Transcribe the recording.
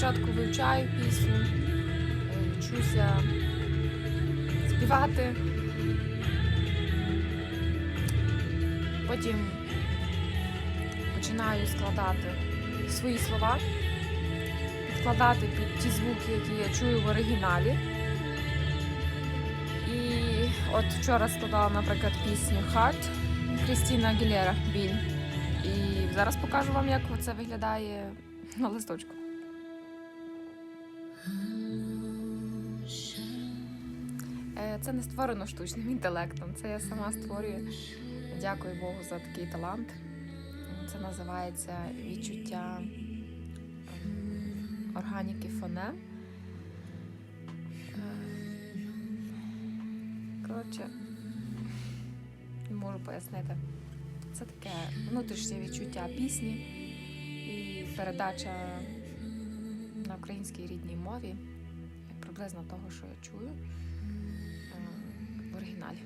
спочатку вивчаю пісню, е, вчуся співати. Потім починаю складати свої слова, підкладати під ті звуки, які я чую в оригіналі. І от вчора складала, наприклад, пісню Heart Крістіна Агілєра Біль. І зараз покажу вам, як це виглядає на листочку. Е, Це не створено штучним інтелектом, це я сама створюю. Дякую Богу за такий талант. Це називається відчуття ем, органіки фонем. Е, Коротше, не можу пояснити. Це таке внутрішнє відчуття пісні і передача на українській рідній мові приблизно того, що я чую е, в оригіналі.